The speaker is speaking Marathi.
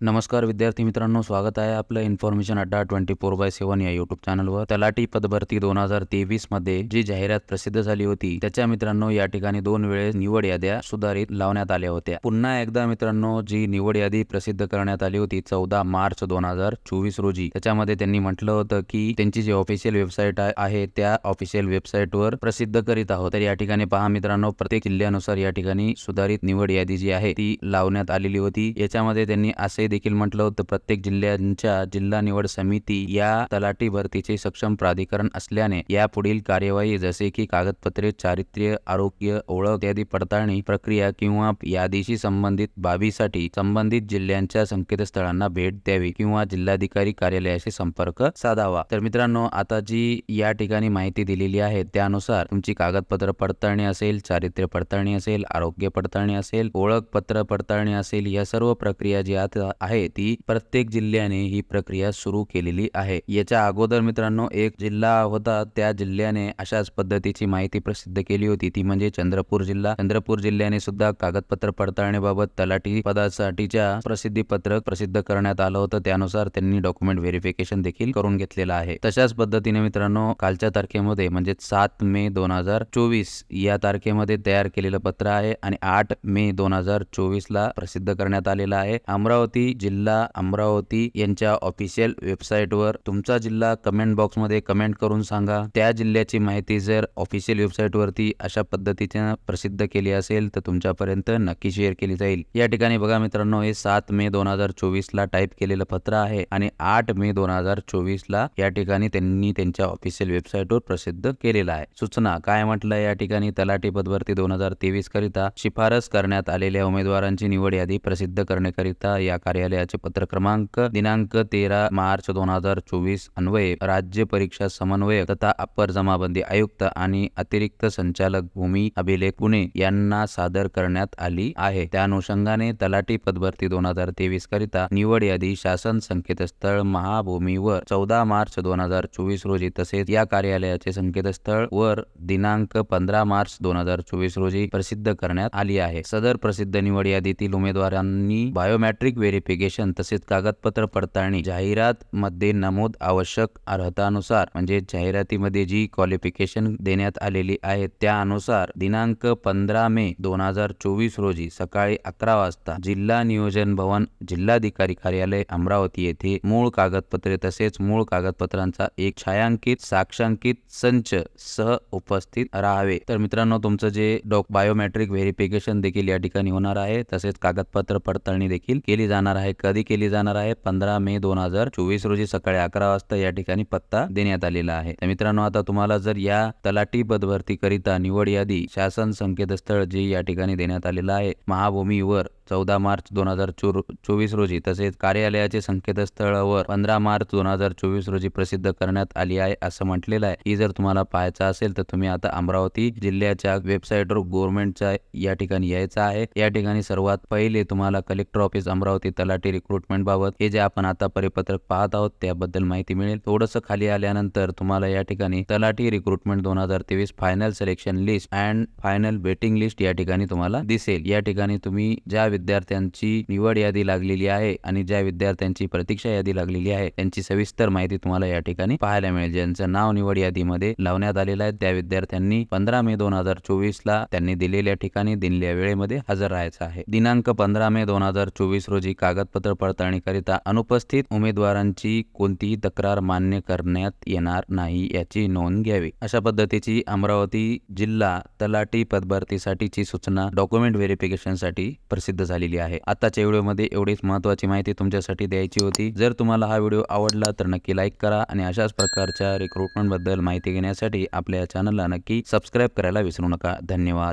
नमस्कार विद्यार्थी मित्रांनो स्वागत आहे आपलं information adda twenty four by seven या युट्यूब चॅनलवर तलाठी पदभरती दोन हजार तेवीसमध्ये जी जाहिरात प्रसिद्ध झाली होती त्याच्या मित्रांनो या ठिकाणी दोन वेळेस निवड याद्या सुधारित लावण्यात आल्या होत्या. पुन्हा एकदा मित्रांनो जी निवड यादी प्रसिद्ध करण्यात आली होती चौदा मार्च दोन हजार चोवीस रोजी त्याच्यामध्ये त्यांनी म्हटलं होतं की त्यांची जी ऑफिशियल वेबसाईट आहे त्या ऑफिशियल वेबसाईटवर प्रसिद्ध करीत आहोत. तर या ठिकाणी पहा मित्रांनो प्रत्येक जिल्ह्यानुसार या ठिकाणी सुधारित निवड यादी जी आहे ती लावण्यात आलेली होती. याच्यामध्ये त्यांनी असे देखील म्हटलं होतं प्रत्येक जिल्ह्यांच्या जिल्हा निवड समिती या तलाठी भरतीचे सक्षम प्राधिकरण असल्याने या पुढील कार्यवाही जसे की कागदपत्रे चारित्र्य आरोग्य ओळख इत्यादी पडताळणी प्रक्रिया किंवा यादीशी संबंधित बाबीसाठी संबंधित जिल्ह्यांच्या संकेतस्थळांना भेट द्यावी किंवा जिल्हाधिकारी कार्यालयाशी संपर्क साधावा. तर मित्रांनो आता जी या ठिकाणी माहिती दिलेली आहे त्यानुसार तुमची कागदपत्र पडताळणी असेल चारित्र्य पडताळणी असेल आरोग्य पडताळणी असेल ओळखपत्र पडताळणी असेल या सर्व प्रक्रिया जी आता आहे ती प्रत्येक जिल्ह्याने ही प्रक्रिया सुरू केलेली आहे. याच्या अगोदर मित्रांनो एक जिल्हा होता त्या जिल्ह्याने अशाच पद्धतीची माहिती प्रसिद्ध केली होती. ती म्हणजे चंद्रपूर जिल्हा. चंद्रपूर जिल्ह्याने सुद्धा कागदपत्र पडताळणीबाबत तलाठी पदासाठीच्या प्रसिद्धी पत्रक प्रसिद्ध करण्यात आलं होतं. त्यानुसार त्यांनी डॉक्युमेंट व्हेरिफिकेशन देखील करून घेतलेलं आहे. तशाच पद्धतीने मित्रांनो कालच्या तारखेमध्ये म्हणजे सात मे दोन हजार चोवीस या तारखेमध्ये तयार केलेलं पत्र आहे आणि आठ मे दोन हजार चोवीस ला प्रसिद्ध करण्यात आलेलं आहे. अमरावती जिल्हा अमरावती यांच्या ऑफिशियल वेबसाईटवर तुमचा जिल्हा कमेंट बॉक्समध्ये कमेंट करून सांगा. त्या जिल्ह्याची माहिती जर ऑफिशियल वेबसाईट वरती अशा पद्धतीने प्रसिद्ध केली असेल तर तुमच्यापर्यंत नक्की शेअर केली जाईल. या ठिकाणी बघा मित्रांनो हे सात मे दोन हजार चोवीस ला टाईप केलेलं पत्र आहे आणि आठ मे दोन हजार चोवीस ला या ठिकाणी त्यांनी त्यांच्या ऑफिशियल वेबसाईटवर प्रसिद्ध केलेलं आहे. सूचना काय म्हटलं या ठिकाणी तलाठी पदभरती दोन हजार तेवीस करिता शिफारस करण्यात आलेल्या उमेदवारांची निवड यादी प्रसिद्ध करण्याकरिता या कार्यालयाचे पत्र क्रमांक दिनांक तेरा मार्च दोन हजार चोवीस अन्वये राज्य परीक्षा समन्वयक तथा अप्पर जमाबंदी आयुक्त आणि अतिरिक्त संचालक भूमी अभिलेख पुणे यांना सादर करण्यात आली आहे. त्या अनुषंगाने तलाठी पदभरती दोन हजार तेवीस करिता निवड यादी शासन संकेतस्थळ महाभूमीवर चौदा मार्च दोन हजार चोवीस रोजी तसेच या कार्यालयाचे संकेतस्थळ वर दिनांक पंधरा मार्च दोन हजार चोवीस रोजी प्रसिद्ध करण्यात आली आहे. सदर प्रसिद्ध निवड यादीतील उमेदवारांनी बायोमॅट्रिक व्हेरिफिकेशन तसेच कागदपत्र पडताळणी जाहिरात मध्ये नमूद आवश्यक अर्हतानुसार म्हणजे जाहिरातीमध्ये जी क्वालिफिकेशन देण्यात आलेली आहे त्यानुसार दिनांक पंधरा मे दोन हजार चोवीस रोजी सकाळी अकरा वाजता जिल्हा नियोजन भवन जिल्हाधिकारी कार्यालय अमरावती येथे मूळ कागदपत्रे तसेच मूळ कागदपत्रांचा एक छायांकित साक्षांकित संच सह उपस्थित राहावे. तर मित्रांनो तुमचं जे डॉक बायोमेट्रिक व्हेरिफिकेशन देखील या ठिकाणी होणार आहे तसेच कागदपत्र पडताळणी देखील केली जाणार आहे कधी केली जाणार आहे? पंधरा मे दोन हजार चोवीस रोजी सकाळी अकरा वाजता या ठिकाणी पत्ता देण्यात आलेला आहे. मित्रांनो आता तुम्हाला जर या तलाठी पदभरती करिता निवड यादी शासन संकेतस्थळ जे या ठिकाणी देण्यात आलेलं आहे महाभूमीवर चौदा मार्च दोन हजार चोवीस रोजी तसेच कार्यालयाचे संकेतस्थळावर पंधरा मार्च दोन हजार चोवीस रोजी प्रसिद्ध करण्यात आली आहे असं म्हटलेलं आहे. ही जर तुम्हाला पाहायचं असेल तर तुम्ही आता अमरावती जिल्ह्याच्या वेबसाईटवर गव्हर्नमेंटच्या या ठिकाणी यायचं आहे. या ठिकाणी सर्वात पहिले तुम्हाला कलेक्टर ऑफिस अमरावती तलाठी रिक्रुटमेंट बाबत हे जे आपण आता परिपत्रक पाहत आहोत त्याबद्दल माहिती मिळेल. थोडंसं खाली आल्यानंतर तुम्हाला या ठिकाणी तलाठी रिक्रुटमेंट दोन हजार तेवीस final selection list and final waiting list या ठिकाणी तुम्हाला दिसेल. या ठिकाणी तुम्ही ज्या विद्यार्थ्यांची निवड यादी लागलेली आहे आणि ज्या विद्यार्थ्यांची प्रतीक्षा यादी लागलेली आहे त्यांची सविस्तर माहिती तुम्हाला या ठिकाणी पाहायला मिळेल. ज्यांचं नाव निवड यादीमध्ये लावण्यात आलेलं आहे त्या विद्यार्थ्यांनी पंधरा मे दोन हजार चोवीस ला त्यांनी दिलेल्या ठिकाणी दिलेल्या वेळेमध्ये हजर राहायचं आहे. दिनांक पंधरा मे दोन हजार चोवीस रोजी कागदपत्र पडताळणीकरिता अनुपस्थित उमेदवारांची कोणतीही तक्रार मान्य करण्यात येणार नाही याची नोंद घ्यावी. अशा पद्धतीची अमरावती जिल्हा तलाठी पदभरतीसाठीची सूचना डॉक्युमेंट व्हेरिफिकेशनसाठी प्रसिद्ध झालेली आहे. आताच्या व्हिडिओमध्ये एवढीच महत्वाची माहिती तुमच्यासाठी द्यायची होती. जर तुम्हाला हा व्हिडिओ आवडला तर नक्की लाईक करा आणि अशाच प्रकारच्या रिक्रुटमेंटबद्दल माहिती घेण्यासाठी आपल्या चॅनलला नक्की सबस्क्राईब करायला विसरू नका. धन्यवाद.